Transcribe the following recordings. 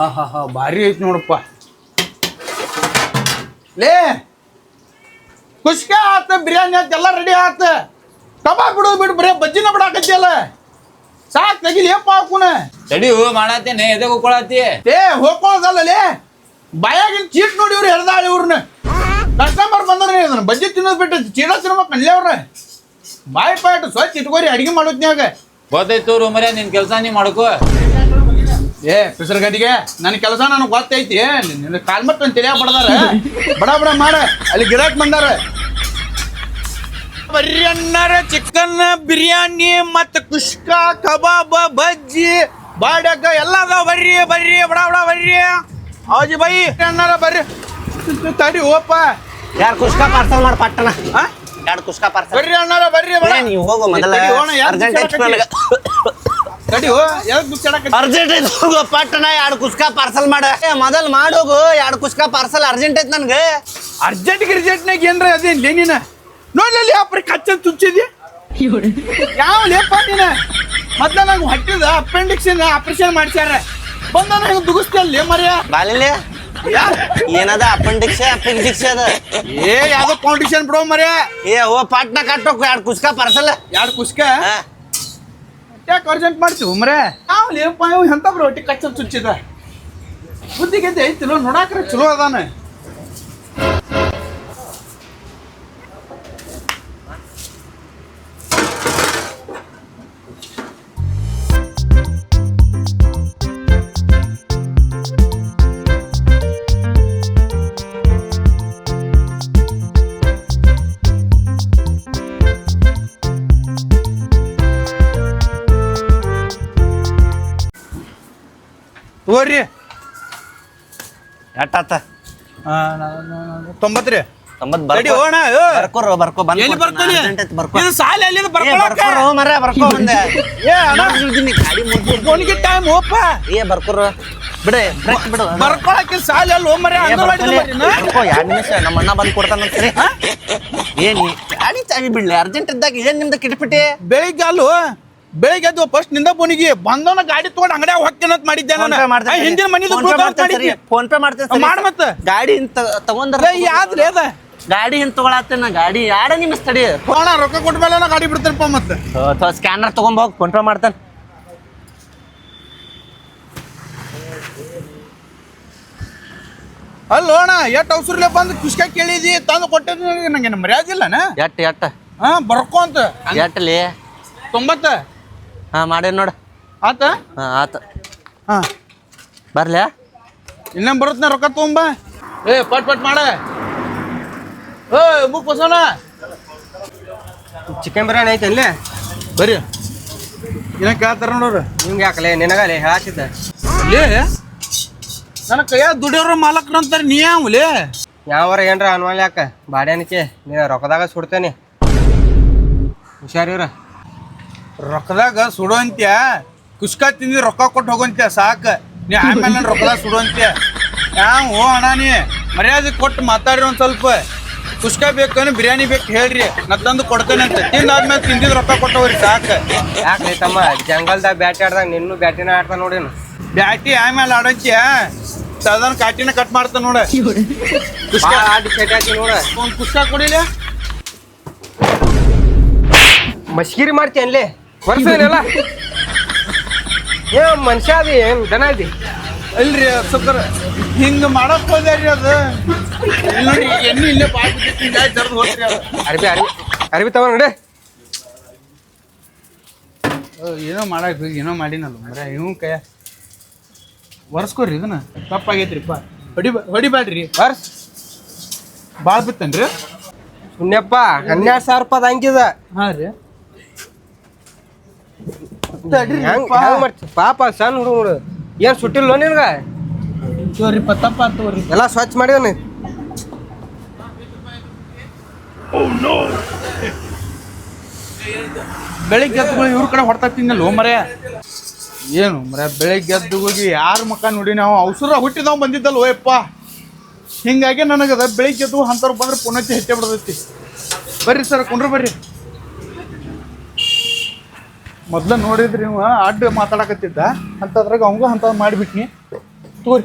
ಹಾ ಹಾ ಹಾ ಭಾರಿ ಐತಿ ನೋಡಪ್ಪ. ಲೇ ಕುಷ್ಕ ಆತ ಬಿರಿಯಾನಿ ಆತ ಎಲ್ಲ ರೆಡಿ ಆತ. ಕಬಾಬ್ ಬಿಡು ಬಿಡು ಬರೀ ಬಜ್ಜಿನ ಬಿಡಾಕತ್ತಿಯಲ್ಲ ಸಾಕ್ ತೆಗಿಲಿಯಪ್ಪ ಹಾಕುನ ತಡಿ ಮಾಡತ್ತೇನೆ ಎದೆ ಕುಕ್ಕೊಳತಿ ಏ ಹೋಗ್ಕೊಳ್ಳೋದಲ್ಲ ಲೇ. ಬಾಯಾಗಿನ ಚೀಟ್ ನೋಡಿ ಇವ್ರು ಎಳ್ದಾಳ ಇವ್ರನ್ನ ಕಸ್ಟಮರ್ ಬಂದ್ರೆ ಇದನ್ನ ಬಜ್ಜಿ ತಿನ್ನೋದು ಬಿಟ್ಟು ಚೀಲ ತಿನ್ಬೇಕು ಅಲ್ಲೇ ಅವ್ರ. ಬಾಯಿ ಪಾಯಿಟ್ಟು ಸ್ವಚ್ಛ ಇಟ್ಕೋರಿ ಅಡಿಗೆ ಮಾಡೋದ್ನ್ಯಾಗ. ಗೊತ್ತಾಯ್ತು ರೂಮರೇ ನಿನ್ ಕೆಲಸ ನೀ ಮಾಡ್ಕೋ. ಏ ಗಡಿಗೆ ನನ್ನ ಕೆಲಸ ನನಗೆ ಗೊತ್ತೈತಿ. ನಿನ್ನ ಕಾಲ್ ಮಟ್ಟ ತಿಳಿಯ ಬಡದಾರ. ಬಡ ಬಡ ಮಾಡ. ಅಲ್ಲಿ ಗಿರಾಕ್ ಬಂದಾರ. ಬರ್ರಿ ಅಣ್ಣಾರ ಚಿಕನ್ ಬಿರಿಯಾನಿ ಮತ್ತ ಕುಷ್ಕ ಕಬಾಬ್ ಬಜ್ಜಿ ಬಾಡಕ ಎಲ್ಲ ಅದಾವ. ಬರ್ರಿ ಬರ್ರಿ ಬಡ ಬಡ ಬರ್ರಿ. ಅವಜಿ ಬೈ. ಅಣ್ಣಾರ ಬರ್ರಿ. ತಡಿ ಓಪ. ಯಾರು ಕುಷ್ಕ ಪಾರ್ಸಲ್ ಮಾಡಿ ಪಟ್ಟಣ? ಆ? ಎರಡು ಕುಷ್ಕ ಪಾರ್ಸಲ್? ಬರ್ರಿ ಅಣ್ಣಾರ ಬರ್ರಿ ಬಡ. ನೀವು ಹೋಗೋ ಮೊದಲ. ಅರ್ಜೆಂಟ್ ಅರ್ಜೆಂಟ್ ಐತಿ ಹೋಗು ಪಟ್ಟಣ ಎರಡು ಕುಸ್ಕ ಪಾರ್ಸಲ್ ಮಾಡ. ಏ, ಮೊದಲ್ ಮಾಡೋಗು ಎರಡು ಕುಸ್ಕ ಪಾರ್ಸಲ್ ಅರ್ಜೆಂಟ್ ಐತಿ ನನ್ಗೆ. ಅರ್ಜೆಂಟ್ ಗಿರ್ಜೆಂಟ್ನಾಗ ಏನ್ರ ಅದೇನ್ ಲೇನಿನ ನೋಡ್ಲಿ ಅಪ್ರಿ ಕಚ್ಚನ್ ತುಚ್ಚಿದಿ ಯಾವ ಲೇಪ ನೀನ? ಮೊದ್ಲ ನಂಗೆ ಹಟ್ಟಿದ ಅಪೆಂಡಿಕ್ಸ್ ಆಪರೇಷನ್ ಮಾಡ್ಸ್ಯಾರ. ಬಂದ ನಂಗೆ ದುಗಿಸ್ತಲ್ಲಿ ಮರ್ಯ? ಬಾಲಿಲ್ಲ ಏನದ ಅಪೆಂಡಿಕ್ಸ್ ಅಪೆಂಡಿಕ್ಸ್ ಅದ? ಏ ಯಾವ್ದೋ ಫೌಂಡೇಶನ್ ಬಿಡೋ ಮರ್ಯ? ಏ ಓ ಪಾಟ್ನ ಕಟ್ಟೋಕು ಎರಡು ಕುಸ್ಕ ಪಾರ್ಸಲ್ ಎರಡು ಕುಸ್ಕ? ಯಾಕೆ ಅರ್ಜೆಂಟ್ ಮಾಡ್ತೀವಿ ಲೇಪ ಇವ್ ಎಂತ ಬ್ರೋ ಹೊಟ್ಟಿ ಕಚ್ಚನ್ ಚುಚ್ಚಿದ. ಬುದ್ಧಿಗೆ ಐತಿಲ್ಲ ನೋಡಾಕ್ರೆ ಚಲೋ ಅದಾನ. ತಗೋರಿ. ಎಟ್ಟಾತ ತೊಂಬತ್ತು ರೀ ತೊಂಬತ್ ಬರ್ಡಿ ಹೋಣ. ಬರ್ಕೋರು ಬರ್ಕೋ ಬಂದ್ ಎಲ್ಲಿ ಬರ್ತಾನೆ ಇದು ಸಾಲ ಎಲ್ಲಿಂದ ಏ ಬರ್ಕೋರು ಮರ ಬರ್ಕೋ ಬಂದೆ. ಏ ಅಣ್ಣ. ಗಾಡಿ ಫೋನ್ಗೆ ಟೈಮ್ ಓಪ ಏ ಬರ್ಕೋರು ಬಿಡೆ ಬ್ರೇಕ್ ಬಿಡು. ಬರ್ಕೊಳಕ್ಕೆ ಸಾಲ ಎಲ್ಲ ಹೋ ಬರ್ಕೊಳ್ಳಿ. ಬರ್ಕೋ ಎರಡು ನಿಮಿಷ ನಮ್ಮ ಅಣ್ಣ ಬಂದು ಕೊಡ್ತಾನ ಸರಿ ಏನಿ ಗಾಡಿ ಚಾವಿ ಬಿಡ್ಲಿ ಅರ್ಜೆಂಟ್ ಇದ್ದಾಗ ಏನ್ ನಿಮ್ದು ಕಿಟ್ಪಿಟಿ ಬೆಳಿಗ್ಗೆ ಅಲ್ಲು? ಬೆಳಿಗ್ಗೆ ಎದ್ದು ಫಸ್ಟ್ನಿಂದ ಬೋನಿಗೆ ಬಂದವನ ಗಾಡಿ ತಗೊಂಡ್ ಅಂಗಡಿಯಾಗ ಅಂತ ಮಾಡಿದ್ದೆ ನಾನು. ಹಿಂದಿನ ಮನಿದು ಫೋನ್ ಪೇ ಮಾಡ್ತೇನೆ ಮಾಡ್ ಮತ್ತೆ. ಗಾಡಿ ಇಂತ ತಗೊಂಡ್ರೆ ಯಾವ್ದ್ರಿ ಅದ? ಗಾಡಿ ಹಿಂತ ತಗೊಳತ್ತೇನ ಗಾಡಿ ಯಾಡ ನಿಮ್ಮ ಸ್ಥಳೀಯ? ಫೋನ ರೊಕ್ಕ ಕೊಟ್ಟ ಮೇಲೆ ನಾ ಗಾಡಿ ಬಿಡ್ತೇನಪ್ಪ ಮತ್ತೆ. ಸ್ಕ್ಯಾನರ್ ತಗೊಂಡ್ ಹೋಗಿ. ಫೋನ್ ಪೇ ಮಾಡ್ತಾನೆ. ಅಲ್ಲೋಣ ಎಟ್ ಅವಸರಲೆ ಬಂದು ಖುಷಿಗೆ ಕೇಳಿದಿ ತಂದು ಕೊಟ್ಟಿದ್ದು. ನಂಗೆ ಮರ್ಯಾದಿಲ್ಲನ ಎಟ್ ಎಟ್? ಹಾ ಬರ್ಕೊಂತ ಅಂತ. ಎಟ್ಟಲಿ ತೊಂಬತ್ತ? ಹಾ ಮಾಡೇನ್ ನೋಡು. ಆತ? ಹಾ ಆತ. ಹಾ. ಬರ್ಲ್ಯಾ ಇನ್ನೇನ್ ಬರುತ್ತ ರೊಕ್ಕ ತಗೊಂಬ? ಏ ಪಟ್ ಪಟ್ ಮಾಡ. ಏ ಬಸವನ ಚಿಕನ್ ಬಿರಿಯಾನಿ ಐತೆ ಅಲ್ಲಿ? ಬರ್ರಿ ಏನ ಕೇಳ್ತಾರ ನೋಡ್ರಿ ನಿಮ್ಗೆ ಯಾಕಲೇ? ನಿನಗಲೆ? ಹೇಳತ್ತಿದ್ದ ಲೇ ನನ್ನ ಕೈಯಾಗ ದುಡಿಯೋರ ಮಾಲಕ್ರ ಅಂತಾರೆ ನೀ ಯಾವಲೇ ಯಾವಾರ ಏನ್ರ ಅನ್ವಲ್ ಯಾಕ? ಬಾಡ್ಯಾನಿಕೆ? ನೀನು ರೊಕ್ಕದಾಗ ಸುಡ್ತೇನೆ. ಹುಷಾರಿವ್ರ ರೊಕ್ಕದಾಗ ಸುಡುವಂತ್ಯ ಕುಷ್ಕ ತಿಂದು ರೊಕ್ಕ ಕೊಟ್ಟು ಹೋಗಂತ್ಯ ಸಾಕ? ನೀ ಆಮೇಲೆ ನನ್ನ ರೊಕ್ಕದಾಗ ಸುಡುವಂತ್ಯ ಯಾವ ಓ ಅಣ್ಣ ನೀ. ಮರ್ಯಾದೆ ಕೊಟ್ಟು ಮಾತಾಡ್ರಿ ಒಂದು ಸ್ವಲ್ಪ. ಕುಷ್ಕ ಬೇಕು ಬಿರಿಯಾನಿ ಬೇಕು ಹೇಳ್ರಿ. ನಾ ತಂದು ಕೊಡ್ತೇನೆ ಅಂತ. ತಿಂದಾದ್ಮೇಲೆ ತಿಂದಿದ್ ರೊಕ್ಕ ಕೊಟ್ಟವ್ರಿ ಸಾಕ. ಯಾಕೆ ತಮ್ಮ? ಜಂಗಲ್ದಾಗ ಬ್ಯಾಟಿ ಆಡ್ದಾಗ ನಿನ್ನೂ ಬ್ಯಾಟಿನ ಆಡ್ತಾ ನೋಡೇನು? ಬ್ಯಾಟಿ ಆಮೇಲೆ ಆಡೋಂತ್ಯ? ಸದನ್ ಕಾಟಿನ ಕಟ್ ಮಾಡ್ತಾನ ನೋಡ. ಕುಷ್ಕ ಆಡಿ ನೋಡ. ಒಂದ್ ಕೊಡಿಲ್ಲ ಮಸ್ಕಿರಿ ಮಾಡ್ತಿ ವರ್ಷನೆಲ್ಲ ಏ ಮನುಷ್ಯ ಅದಿ ಏನ್ ದನ ಅದಿ ಅಲ್ರಿ ಸಕ್ಕರ ಹಿಂಗ ಮಾಡಕ್ ಹೋದ್ರಿ ಅದು. ಇಲ್ಲಿ ನೋಡಿ ಎಣ್ಣೆ ಇಲ್ಲೇ ಬಾಯಿ ಬಿಟ್ಟಿತ್ತು ಜರ್ದು ಹೋಗ್ರಿ ಅದು. ಅರ್ಬಿ ಅರ್ಬಿ ಅರ್ಬಿ ತಗೋ ನೋಡಿ. ಏನೋ ಮಾಡಕ್ ಹೋಗಿ ಏನೋ ಮಾಡಿನಲ್ಲ ಮರ ಇವ್ ಕೈ ಒರ್ಸ್ಕೊರಿ ಇದನ್ನ. ತಪ್ಪಾಗೈತ್ರಿಪ್ಪ ಹೊಡಿ ಹೊಡಿಬ್ಯಾಡ್ರಿ ಬರ್ಸ್ ಭಾಳ ಬಿತ್ತನ್ರಿ. ಸುನ್ಯಪ್ಪ ಹನ್ನೆರಡು ಸಾವಿರ ರೂಪಾಯಿ ಹಂಗಿದ. ಹಾ ರೀ. ಹೆಂಗ್ ಹೆಂಗ್ ಮಾಡ್ತಿ? ಪಾಪ ಸಣ್ಣ ಹುಡುಗ ಏನ್ ಸುಟ್ಟಿಲ್ಲ ನಿನ್ಗ? ತೋರಿ ತಪ್ಪ ತೋರಿ. ಎಲ್ಲ ಸ್ವಚ್ಛ ಮಾಡಿದನಿ ಬೆಳಿಗ್ಗೆ ಎದ್ದು ಇವ್ರ ಕಡೆ ಹೊಡ್ತಾ ತಿನ್ನಲ್ಲ ಮರ ಏನು ಮರ ಬೆಳಿಗ್ಗೆ ಎದ್ದು ಹೋಗಿ ಯಾರ ಮಕ್ಕ ನೋಡಿ ನಾವು? ಅವಸರ ಹುಟ್ಟಿದವ್ ಬಂದಿದ್ದಲ್ಲ ಓಯಪ್ಪ ಹಿಂಗಾಗಿ ನನಗದ ಬೆಳಿಗ್ಗೆ ಎದ್ದು ಅಂಥವ್ರು ಬಂದ್ರೆ ಪುನಃ ಹೆಚ್ಚೆ ಬಿಡ್ತೈತಿ. ಬರ್ರಿ ಸರ್ ಕುಂಡ್ರು ಬರ್ರಿ. ಮೊದ್ಲ ನೋಡಿದ್ರಿ ನೀವು ಅಡ್ಡ ಮಾತಾಡಕತ್ತಿದ್ದ. ಅಂತದ್ರಾಗ ಅವಂಗೂ ಅಂಥದ್ದು ಮಾಡಿಬಿಟ್ನಿ. ತೋರಿ.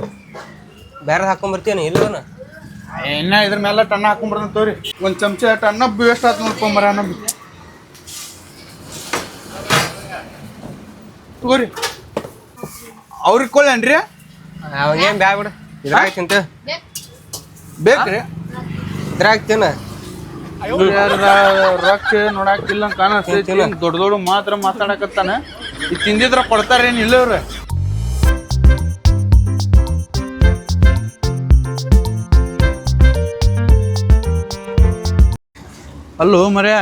ಬೇರೆ ಹಾಕೊಂಬರ್ತೀಯನ? ಇಲ್ಲವನ ಇನ್ನ ಇದ್ರ ಮೇಲೆ ಟನ್ನ ಹಾಕೊಂಡ್ಬರ್ತಾನ ತೋರಿ. ಒಂದು ಚಮಚ ಟನ್ನ ವೇಸ್ಟ್ ಆತ್ ನೋಡ್ಕೊಂಬರ ಮರ ನಮ್ಮ ತಗೋರಿ ಅವ್ರಿಗೆ ಕೊಳ್ಳೇನ್ರಿ ಅವಾಗೇನ್ ಬ್ಯಾ ಬಿಡು. ಇದ್ರಾಗ ತಿಂತ ಬೇಕ್ರಿ. ಇದ್ರಾಗ ತಿನ್ನ. ರೊಕ್ಕ ನೋಡಾಕಿಲ್ಲ ಕಾಣಿಸ್ತೈತಿ ದೊಡ್ಡ ದೊಡ್ಡ ಮಾತ್ರ ಮಾತಾಡಕತ್ತಾನ. ಈ ತಿಂದಿದ್ರ ಕೊಡ್ತಾರೇನು ಇಲ್ಲವ್ರ ಅಲ್ಲೋ ಮರ್ಯ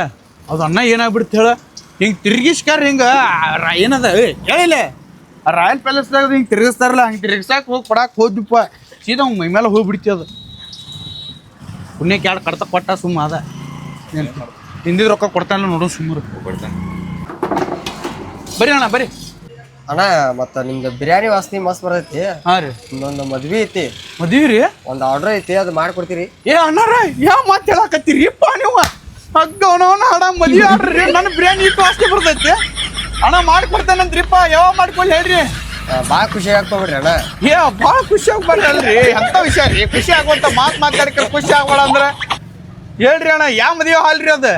ಅದು ಅನ್ನ ಏನಾಗ್ಬಿಡ್ತು ಹೇಳ? ಹಿಂಗ್ ತಿರ್ಗಿಸ್ಕಾರ ಹಿಂಗ ಏನದ? ಹೇಳಿಲ್ಲ ರಾಯಲ್ ಪ್ಯಾಲೇಸ್ದಾಗ ಹಿಂಗ್ ತಿರ್ಗಿಸ್ತಾರಲ್ಲ ಹಂಗೆ ತಿರ್ಗಿಸಾಕ ಹೋಗಿ ಕೊಡಾಕ್ ಹೋದ್ವಿಪ್ಪ ಸೀದಾ ಮೈಮೇಲೆ ಮೈ ಮೇಲೆ ಹೋಗ್ಬಿಡ್ತಿ ಅದು. ಪುಣ್ಯಕ್ಕೆ ಎರಡು ಕಡ್ತ ಕೊಟ್ಟ ಸುಮ್ಮ ಅದ. ಹಿಂದಿದ ರೊಕ್ಕ ಕೊಡ್ತಾನ ನೋಡು ಸುಮ್ಮರು. ಬರಿ ಅಣ್ಣ ಬರಿ. ಅಣ್ಣ ಮತ್ತ ನಿಮ್ದು ಬಿರಿಯಾನಿ ವಾಸನೆ ಮಸ್ತ್ ಬರ್ತೈತಿ. ಹಾಂ ರೀ. ಇನ್ನೊಂದು ಮದ್ವಿ ಐತಿ. ಮದ್ವಿ ರೀ? ಒಂದು ಆರ್ಡರ್ ಐತಿ ಅದು ಮಾಡ್ಕೊಡ್ತೀರಿ. ಏ ಅಣ್ಣಾರ ಯಾವ ಮಾತು ಹೇಳಕತ್ತೀರಿಪ್ಪ ನೀವು. ಹಗ್ಗವನವನ ಹಣ ಮದ್ವಿ ರೀ. ನನ್ನ ಬಿರಿಯಾನಿ ಇಟ್ಟು ಅಷ್ಟೇ ಬರ್ತೈತಿ. ಅಣ್ಣ ಮಾಡ್ಕೊಡ್ತಾನಂತ್ರಿಪ್ಪ ಯಾವ ಮಾಡ್ಕೊಳ್ಳಿ ಹೇಳ್ರಿ. ಭಾಳ ಬಾ ಖುಷಿ ಆಗ್ತಾವ್ರಿ ಅಣ್ಣ. ಏ ಭಾಳ ಖುಷಿ ಆಗ್ಬಾರ್ದಲ್ರಿ ಅಂತ ವಿಷಯ ರೀ? ಖುಷಿ ಆಗುವಂತ ಮಾತು ಮಾತಾಡಕ್ಕೆ ಖುಷಿ ಆಗ್ಬೇಡ ಅಂದ್ರೆ ಹೇಳ್ರಿ ಅಣ್ಣ ಯಾವ ಮದುವೆ ಹಾಲ್ರಿ ಅದು?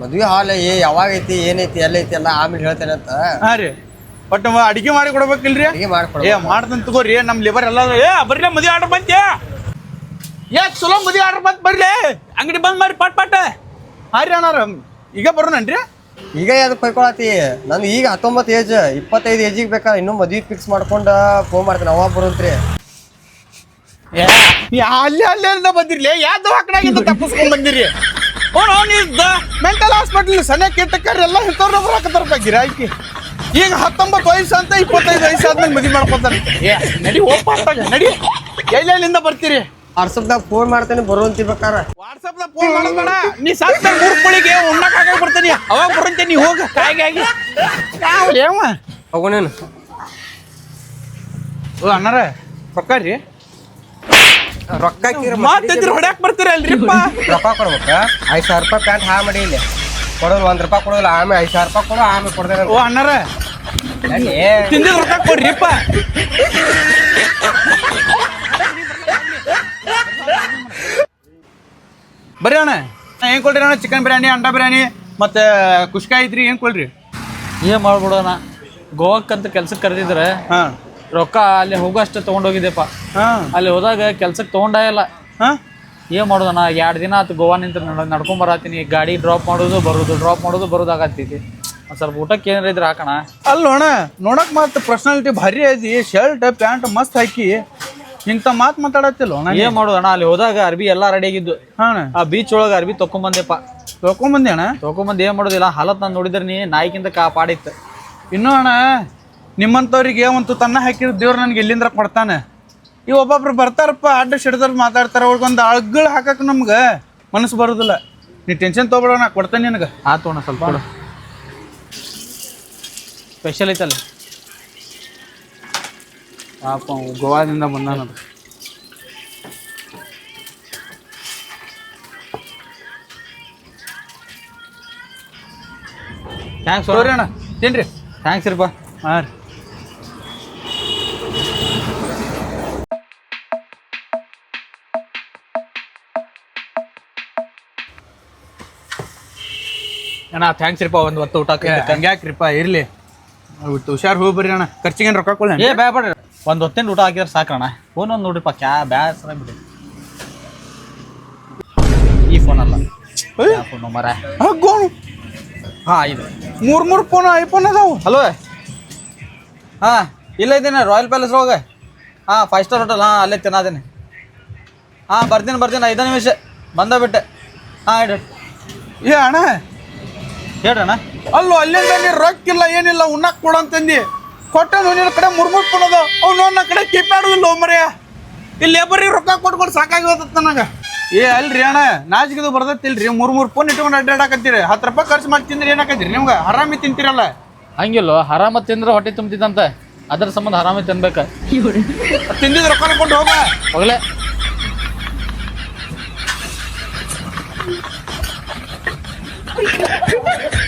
ಮದುವೆ ಹಾಲ್ ಏ ಯಾವಾಗ ಐತಿ ಏನೈತಿ ಎಲ್ಲೈತಿ ಎಲ್ಲ ಆಮೇಲೆ ಹೇಳ್ತೇನೆ ಅಂತ. ಹಾ ರೀ. ಬಟ್ ಅಡಿಗೆ ಮಾಡಿ ಕೊಡ್ಬೇಕಿಲ್ರಿ? ಅಡಿಗೆ ಮಾಡ್ಕೊಡ ಏ ಮಾಡ್ದಂತ ತಗೋರಿ ನಮ್ ಲೇಬರ್ ಎಲ್ಲ ಏ ಬರ್ರಿ ಮದುವೆ ಆರ್ಡರ್ ಬಂತೆ ಏ ಚಲೋ ಮದುವೆ ಆರ್ಡರ್ ಬಂತ ಬರ್ಲಿ ಅಂಗಡಿ ಬಂದ್ ಮಾಡಿ ಪಟ್ ಪಟ್. ಹಾ ರೀ ಅಣ್ಣ ಈಗ ಬರೋಣನ್ರಿ? ಈಗ ಯಾವ್ದು ಕೊಯ್ಕೊಳತಿ ನಾನು ಈಗ ಹತ್ತೊಂಬತ್ತು ಏಜ್ ಇಪ್ಪತ್ತೈದು ಏಜಿಗೆ ಬೇಕಾ ಇನ್ನೂ ಮದ್ವಿ ಫಿಕ್ಸ್ ಮಾಡ್ಕೊಂಡು ಫೋನ್ ಮಾಡ್ತೀನಿ ಅವಾಗ ಬರುವಂತ್ರಿ. ಅಲ್ಲಿ ಅಲ್ಲಿ ಬಂದಿರ್ಲಿ. ಯಾವ ದವಾಖಾನಾಗಿಂದ ತಪ್ಪಿಸ್ಕೊಂಡ್ ಬಂದಿರಿ. ಮೆಂಟಲ್ ಹಾಸ್ಪಿಟಲ್ ಸಣ್ಣ ಕೆಟ್ಟಕ್ಕಾರ ಎಲ್ಲ ಇಂಥವ್ರನ್ನ ಬರಾಕತ್ತಾರಪ್ಪ ಗಿರಾಕಿ ಈಗ ಹತ್ತೊಂಬತ್ತು ವಯಸ್ಸು ಅಂತ ಇಪ್ಪತ್ತೈದು ವಯಸ್ಸು ಆದ್ಮೇಲೆ ಮದುವೆ ಮಾಡ್ಕೊತಾರೆ ಏ ನಡಿ ಹೋಗ್ ಅತ್ತಾಗ, ನಡಿ. ಎಲ್ಲೆಲ್ಲಿಂದ ಬರ್ತೀರಿ? ವಾಟ್ಸಪ್ದಾಗ ಫೋನ್ ಮಾಡ್ತೇನೆ ಬರುವಂತಿ ಬೇಕಾರ ವಾಟ್ಸಪ್ದಾಗ ಫೋನ್ ಮಾಡೋದ್ ಬೇಡ. ನೀ ಸತ್ತ ಮೂರ್ ಕುಳಿಗೆ ಉಣ್ಣಕ್ ಹಾಕಕ್ ಬರ್ತೀನಿ. ಅವಾಗ ಬರಂತೆ ನೀ ಹೋಗ ಕಾಯಿಗೆ ಆಗಿ. ಯಾವ ಏವ? ಓ ಅಣ್ಣಾರ ರೊಕ್ಕ ರೀ ರೊಕ್ಕ ಮಾತಿದ್ರು ಹೊಡ್ಯಾಕ್ ಬರ್ತೀರಲ್ರಿಪ್ಪ? ರೊಕ್ಕ ಕೊಡ್ಬೇಕ ಐದು ಸಾವಿರ ರೂಪಾಯಿ ಪ್ಯಾಂಟ್ ಹಾ ಮಾಡಿ ಇಲ್ಲಿ. ಕೊಡೋದು ಒಂದ್ ರೂಪಾಯಿ ಕೊಡೋಲ್ಲ ಆಮೇಲೆ ಐದು ಸಾವಿರ ರೂಪಾಯಿ ಕೊಡೋ ಆಮೇಲೆ ಕೊಡ್ತೇನೆ ಓ ಅಣ್ಣಾರ. ತಿಂದಿದ್ ರೊಕ್ಕ ಕೊಡ್ರಿಪ್ಪ. ಬರ್ರಿ ಅಣ್ಣ. ಏನ್ ಕೊಡ್ರಿ ಅಣ್ಣ? ಚಿಕನ್ ಬಿರಿಯಾನಿ ಅಂಡಾ ಬಿರಿಯಾನಿ ಮತ್ತೆ ಖುಷ್ಕಾಯ್ತ್ರಿ ಐತ್ರಿ ಏನ್ ಕೊಡ್ರಿ? ಏನ್ ಮಾಡ್ಬಿಡೋಣ? ಗೋವಾಕ್ಕಂತ ಕೆಲ್ಸಕ್ಕೆ ಕರೆದಿದ್ರೆ ಹಾ. ರೊಕ್ಕ ಅಲ್ಲಿ ಹೋಗೋ ಅಷ್ಟೇ ತೊಗೊಂಡೋಗಿದ್ದೆಪ್ಪ ಹಾ. ಅಲ್ಲಿ ಹೋದಾಗ ಕೆಲ್ಸಕ್ಕೆ ತೊಗೊಂಡೇ ಇಲ್ಲ. ಹಾ. ಏನ್ ಮಾಡೋದಣ್ಣ ಎರಡು ದಿನ ಆತು ಗೋವಾ ನಿಂತ ನಡ್ಕೊಂಡ್ ಬರತ್ತೀನಿ ಗಾಡಿ ಡ್ರಾಪ್ ಮಾಡೋದು ಬರೋದು ಡ್ರಾಪ್ ಮಾಡೋದು ಬರೋದು ಆಗತ್ತೈತಿ ಒಂದ್ ಸ್ವಲ್ಪ ಊಟಕ್ಕೆ ಏನಾರ ಇದ್ರೆ ಹಾಕೋಣ. ಅಣ್ಣ ನೋಡಕ್ ಮತ್ತೆ ಪರ್ಸನಾಲಿಟಿ ಭಾರಿ ಐತಿ. ಶರ್ಟ್ ಪ್ಯಾಂಟ್ ಮಸ್ತ್ ಹಾಕಿ. ಇಂಥ ಮಾತು ಮಾತಾಡತ್ತಿಲ್ಲ ಅಣ್ಣ ಏನ್ ಮಾಡೋದಣ್ಣ ಅಲ್ಲಿ ಹೋದಾಗ ಅರ್ಬಿ ಎಲ್ಲಾ ರೆಡಿ ಆಗಿದ್ದು. ಹಾ ಆ ಬೀಚ್ ಒಳಗೆ ಅರ್ಬಿ ತೊಕೊಂಬಂದೆಪ್ಪ ತೊಗೊಂಬಂದಿ ಅಣ್ಣ? ತೊಕೊಂಬಂದ್ ಏನ್ ಮಾಡೋದಿಲ್ಲ. ಹಾಲತ್ ನಾನು ನೋಡಿದ್ರೆ ನೀ ನಾಯಿಕಿಂತ ಕಾಪಾಡಿತ್ತು. ಇನ್ನೂ ಅಣ್ಣ ನಿಮ್ಮಂಥವ್ರಿಗೆ ಒಂದು ತನ್ನ ಹಾಕಿರೋ ದೇವ್ರು ನನಗೆ ಎಲ್ಲಿಂದ್ರ ಕೊಡ್ತಾನೆ? ಈ ಒಬ್ಬೊಬ್ರು ಬರ್ತಾರಪ್ಪ ಅಡ್ಡ ಸಿಡ್ದಾರ ಮಾತಾಡ್ತಾರೆ ಅವ್ರಿಗೊಂದು ಅಳ್ಗಳು ಹಾಕಕ್ಕೆ ನಮ್ಗೆ ಮನಸ್ಸು ಬರೋದಿಲ್ಲ. ನೀ ಟೆನ್ಷನ್ ತೊಗೊಬೇಡ ನಾ ಕೊಡ್ತೇನೆ ನಿನಗೆ. ಆ ತೋಣ ಸ್ವಲ್ಪ ಕೊಡು. ಸ್ಪೆಷಲ್ ಐತಲ್ಲ? ಪಾಪ ಗೋವಾದಿಂದ ಬಂದಾನ ಥ್ಯಾಂಕ್ಸ್ ಸೋರಿ ಅಣ್ಣ ತಿನ್ರಿ ಥ್ಯಾಂಕ್ಸ್ ರೀಪ್ಪ ಹಾಂ ರೀ. ಅಣ್ಣ ಥ್ಯಾಂಕ್ಸ್ ರೀಪಾ ಒಂದು ಹೊತ್ತು ಊಟ ಹಂಗ್ಯಾಕ್ರಿಪ್ಪ ಇರ್ಲಿ. ಬಿಟ್ಟು ಹುಷಾರ್ ಹೋಗಿ ಬರ್ರಿ ಅಣ್ಣ. ಖರ್ಚಿಗೇನು ರೊಕ್ಕ ಕೊಡ್ಲಿ ಏ ಬ್ಯಾ ಬೇಡ. ಒಂದು ಹೊತ್ತಿನ ಊಟ ಹಾಕಿದ್ರೆ ಸಾಕಣ್ಣ ಫೋನ್ ಒಂದು ನೋಡ್ರಿಪ್ಪ ಕ್ಯಾ ಬ್ಯಾಸರ ಬಿಡಿ ಈ ಫೋನ್ ಅಲ್ಲ. ಫೋನ್ ಮರ ಗೋಣು. ಹಾಂ ಇದು. ಮೂರ್ ಮೂರು ಫೋನ್ ಐಫೋನ್ ಅದಾವು. ಹಲೋ ಹಾ ಇಲ್ಲ ಇದ್ದೀನಿ ರಾಯಲ್ ಪ್ಯಾಲೇಸ್ ಒಳಗೆ ಹಾ ಫೈವ್ ಸ್ಟಾರ್ ಹೋಟೆಲ್ ಹಾ ಅಲ್ಲೇ ತಿನ್ನೋದೇನೆ ಹಾಂ ಬರ್ತೀನಿ ಬರ್ತೀನಿ ಐದು ನಿಮಿಷ. ಬಂದ ಬಿಟ್ಟೆ. ಹಾ ಇಡ್ರಿ ಏ ಅಣ್ಣ. ಹೇಳ್ರಣ್ಣ. ಅಲ್ಲೋ ಅಲ್ಲಿಂದ ನೀ ರೊಕ್ಕ ಇಲ್ಲ ಏನಿಲ್ಲ ಉಣ್ಣಕ್ ಕೊಡು ಅಂತಂದಿ. ಕೊಟ್ಟ ನಿನ್ನ ಕಡೆ ಮುರ್ಮುಟ್ ಕೊಡೋದು. ಅವ್ನು ನನ್ನ ಕಡೆ ಕಿಪ್ಪಾಡುದಿಲ್ಲ ಮರ್ಯ ಇಲ್ಲಿ ಲೇಬರಿಗೆ ರೊಕ್ಕ ಕೊಟ್ಕೊಂಡು ಸಾಕಾಗಿ ಹೋದತ್ ನನಗೆ. ಏ ಅಲ್ರಿ ಅಣ್ಣ ನಾಚಿಕೆದು ಬರ್ದತ್ತಿಲ್ರಿ ಮೂರು ಮೂರು ಫೋನ್ ಇಟ್ಕೊಂಡು ಅಡ್ಡಾಡಕತ್ತೀರಿ. ಹತ್ತು ರೂಪಾಯಿ ಖರ್ಚು ಮಾಡಿ ತಿಂದ್ರಿ ಏನಾಕತ್ತೀರಿ ನಿಮ್ಗೆ? ಹರಾಮಿ ತಿಂತೀರಲ್ಲ? ಹಂಗಿಲ್ಲ ಹರಾಮ ತಿಂದ್ರೆ ಹೊಟ್ಟೆ ತುಂಬ್ತಿತ್ತಂತ ಅದ್ರ ಸಂಬಂಧ ಹರಾಮಿ ತಿನ್ಬೇಕು. ತಿಂದಿದ್ರೆ ರೊಕ್ಕ ಕೊಂಡು ಹೋಗ. ಹೋಗ್ಲೆ. Oh my god.